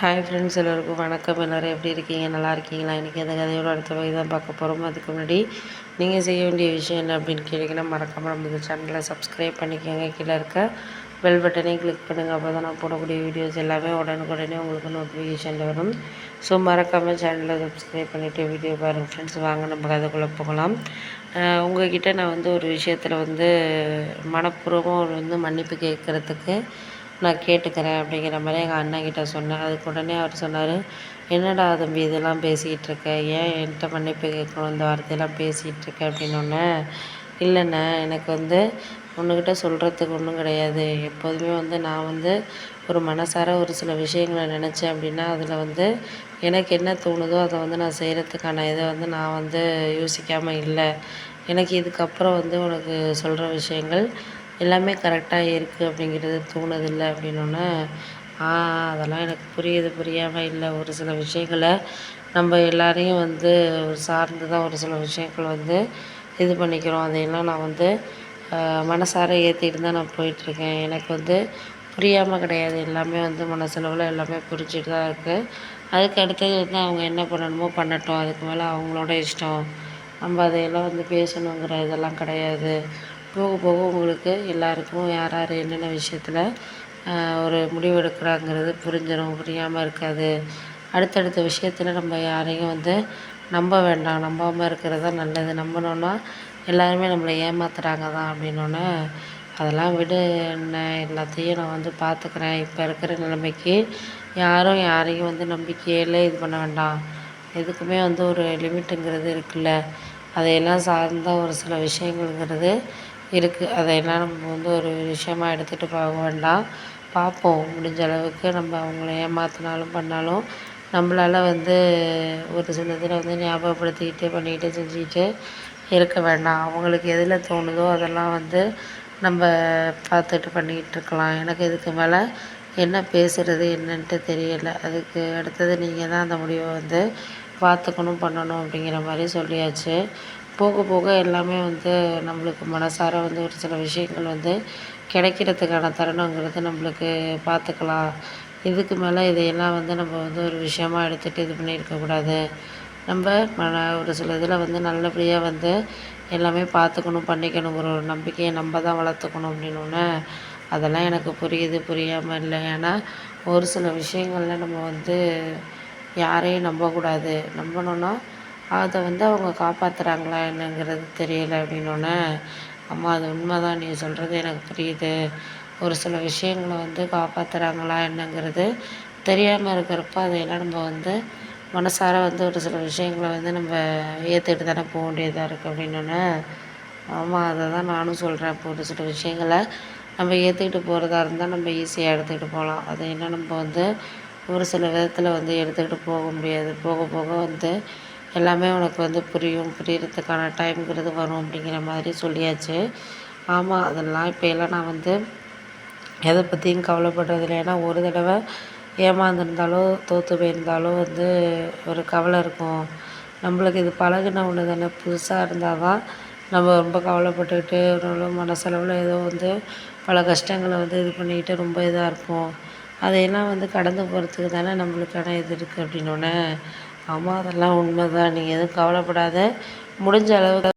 Hi friends எல்லோருக்கும் வணக்கம். எல்லோரும் எப்படி இருக்கீங்க? நல்லா இருக்கீங்களா? இன்றைக்கி அந்த கதையோட அடுத்த வகை தான் பார்க்க போகிறோம் அதுக்கு முன்னாடி நீங்கள் செய்ய வேண்டிய விஷயம் என்ன அப்படின்னு கேட்டிங்கன்னா மறக்காமல் நம்ம இந்த சேனலை சப்ஸ்கிரைப் பண்ணிக்கோங்க. கீழே இருக்க பெல் பட்டனையும் கிளிக் பண்ணுங்கள் அப்போ தான் நான் போடக்கூடிய வீடியோஸ் எல்லாமே உடனுக்குடனே உங்களுக்கு நோட்டிஃபிகேஷனில் வரும். ஸோ மறக்காமல் சேனலை சப்ஸ்கிரைப் பண்ணிவிட்டு வீடியோ பாருங்கள் ஃப்ரெண்ட்ஸ் வாங்க நம்ம கதைக்குள்ளே போகலாம். உங்கள்கிட்ட நான் வந்து ஒரு விஷயத்தில் வந்து மனப்பூர்வமாக வந்து மன்னிப்பு கேட்குறதுக்கு நான் கேட்டுக்கிறேன் அப்படிங்கிற மாதிரி எங்கள் அண்ணன்கிட்ட சொன்னேன். அதுக்கு உடனே அவர் சொன்னார் என்னடா தம்பி இதெல்லாம் பேசிக்கிட்டு இருக்க? ஏன் என்கிட்ட மன்னிப்பு கேட்கணும் இந்த வார்த்தையெல்லாம் பேசிகிட்டு இருக்க? அப்படின்னோடனே இல்லைண்ணே எனக்கு வந்து ஒன்றுக்கிட்ட சொல்கிறதுக்கு ஒன்றும் கிடையாது. எப்போதுமே வந்து நான் வந்து ஒரு மனசார ஒரு சில விஷயங்களை நினச்சேன் அப்படின்னா அதில் வந்து எனக்கு என்ன தோணுதோ அதை வந்து நான் செய்கிறதுக்கான இதை வந்து நான் வந்து யோசிக்காமல் இல்லை. எனக்கு இதுக்கப்புறம் வந்து உனக்கு சொல்கிற விஷயங்கள் எல்லாமே கரெக்டாக இருக்குது அப்படிங்கிறது தோணுதில்லை அப்படின்னோடனே அதெல்லாம் எனக்கு புரியுது புரியாமல் இல்லை. ஒரு சில விஷயங்களை நம்ம எல்லாரையும் வந்து சார்ந்து தான் ஒரு சில விஷயங்கள் வந்து இது பண்ணிக்கிறோம். அதையெல்லாம் நான் வந்து மனசார ஏற்றிட்டு தான் நான் போயிட்டுருக்கேன். எனக்கு வந்து புரியாமல் கிடையாது. எல்லாமே வந்து மனசளவில் எல்லாமே புரிஞ்சுட்டு தான் இருக்குது அதுக்கு அடுத்தது வந்து அவங்க என்ன பண்ணணுமோ பண்ணட்டும். அதுக்கு மேலே அவங்களோட இஷ்டம். நம்ம அதையெல்லாம் வந்து பேசணுங்கிற இதெல்லாம் கிடையாது. போக போக உங்களுக்கு எல்லாருக்கும் யார் யார் என்னென்ன விஷயத்தில் ஒரு முடிவு எடுக்கிறாங்கிறது புரிஞ்சிடும் புரியாமல் இருக்காது. அடுத்தடுத்த விஷயத்தில் நம்ம யாரையும் வந்து நம்ப வேண்டாம் நம்பாமல் இருக்கிறது தான் நல்லது. நம்பினோன்னா எல்லாருமே நம்மளை ஏமாத்துகிறாங்க தான் அப்படின்னோடனே அதெல்லாம் விடு என்ன எல்லாத்தையும் நான் வந்து பார்த்துக்கிறேன் இப்போ இருக்கிற நிலைமைக்கு யாரும் யாரையும் வந்து நம்பிக்கையில் இது பண்ண வேண்டாம். எதுக்குமே வந்து ஒரு லிமிட்டுங்கிறது இருக்குல்ல. அதையெல்லாம் சார்ந்த ஒரு சில விஷயங்கள்ங்கிறது இருக்குது அதையெல்லாம் நம்ம வந்து ஒரு விஷயமாக எடுத்துகிட்டு போக வேண்டாம். பார்ப்போம். முடிஞ்ச அளவுக்கு நம்ம அவங்கள ஏமாற்றினாலும் பண்ணாலும் நம்மளால் வந்து ஒரு சில இதில் வந்து ஞாபகப்படுத்திக்கிட்டு பண்ணிக்கிட்டு செஞ்சுக்கிட்டு இருக்க வேண்டாம். அவங்களுக்கு எதில் தோணுதோ அதெல்லாம் வந்து நம்ம பார்த்துட்டு பண்ணிக்கிட்டு இருக்கலாம். எனக்கு இதுக்கு மேலே என்ன பேசுகிறது என்னன்ட்டு தெரியலை. அதுக்கு அடுத்தது நீங்கள் தான் அந்த முடிவை வந்து பார்த்துக்கணும் பண்ணணும் அப்படிங்கிற மாதிரி சொல்லியாச்சு. போக போக எல்லாமே வந்து நம்மளுக்கு மனசார வந்து ஒரு சில விஷயங்கள் வந்து கிடைக்கிறதுக்கான தருணங்கிறது நம்மளுக்கு பார்த்துக்கலாம். இதுக்கு மேலே இதையெல்லாம் வந்து நம்ம வந்து ஒரு விஷயமாக எடுத்துகிட்டு இது பண்ணியிருக்கக்கூடாது நம்ம மன ஒரு சில இதில் வந்து நல்லபடியாக வந்து எல்லாமே பார்த்துக்கணும் பண்ணிக்கணுங்கிற ஒரு நம்பிக்கையை நம்ம தான் வளர்த்துக்கணும் அப்படின்னோடனே அதெல்லாம் எனக்கு புரியுது புரியாமல் இல்லை. ஏன்னா ஒரு சில விஷயங்களில் நம்ம வந்து யாரையும் நம்பக்கூடாது. நம்பணுன்னா அதை வந்து அவங்க காப்பாற்றுறாங்களா என்னங்கிறது தெரியலை அப்படின்னோடனே அம்மா அது உண்மை தான் நீ சொல்கிறது எனக்கு புரியுது. ஒரு சில விஷயங்களை வந்து காப்பாற்றுறாங்களா என்னங்கிறது தெரியாமல் இருக்கிறப்ப அதையெல்லாம் நம்ம வந்து மனசார வந்து ஒரு சில விஷயங்களை வந்து நம்ம ஏற்றுக்கிட்டு தானே போக வேண்டியதாக இருக்குது அப்படின்னோடனே ஆமாம் அதை தான் நானும் சொல்கிறேன் இப்போ ஒரு சில விஷயங்களை நம்ம ஏற்றுக்கிட்டு போகிறதா இருந்தால் நம்ம ஈஸியாக எடுத்துக்கிட்டு போகலாம். அதை என்ன நம்ம வந்து ஒரு சில விதத்தில் வந்து எடுத்துக்கிட்டு போக முடியாது. போக போக வந்து எல்லாமே உனக்கு வந்து புரியும் புரியறதுக்கான டைம்ங்கிறது வரும் அப்படிங்கிற மாதிரி சொல்லியாச்சு. ஆமாம் அதெல்லாம் இப்போ எல்லாம் நான் வந்து எதை பற்றியும் கவலைப்படுறதில்ல ஏன்னா ஒரு தடவை ஏமாந்துருந்தாலோ தோற்று போயிருந்தாலோ வந்து ஒரு கவலை இருக்கும். நம்மளுக்கு இது பழகுன ஒன்று தானே புதுசாக இருந்தால் தான் நம்ம ரொம்ப கவலைப்பட்டுக்கிட்டு மனசளவில் ஏதோ வந்து பல கஷ்டங்களை வந்து இது பண்ணிக்கிட்டு ரொம்ப இதாக இருப்போம். அதையெல்லாம் வந்து கடந்து போகிறதுக்கு தானே நம்மளுக்கான இது இருக்குது அப்படின்னோடனே ஆமாம் அதெல்லாம் உண்மை தான் நீங்கள் எதுவும் கவலைப்படாத. முடிஞ்ச அளவுக்கு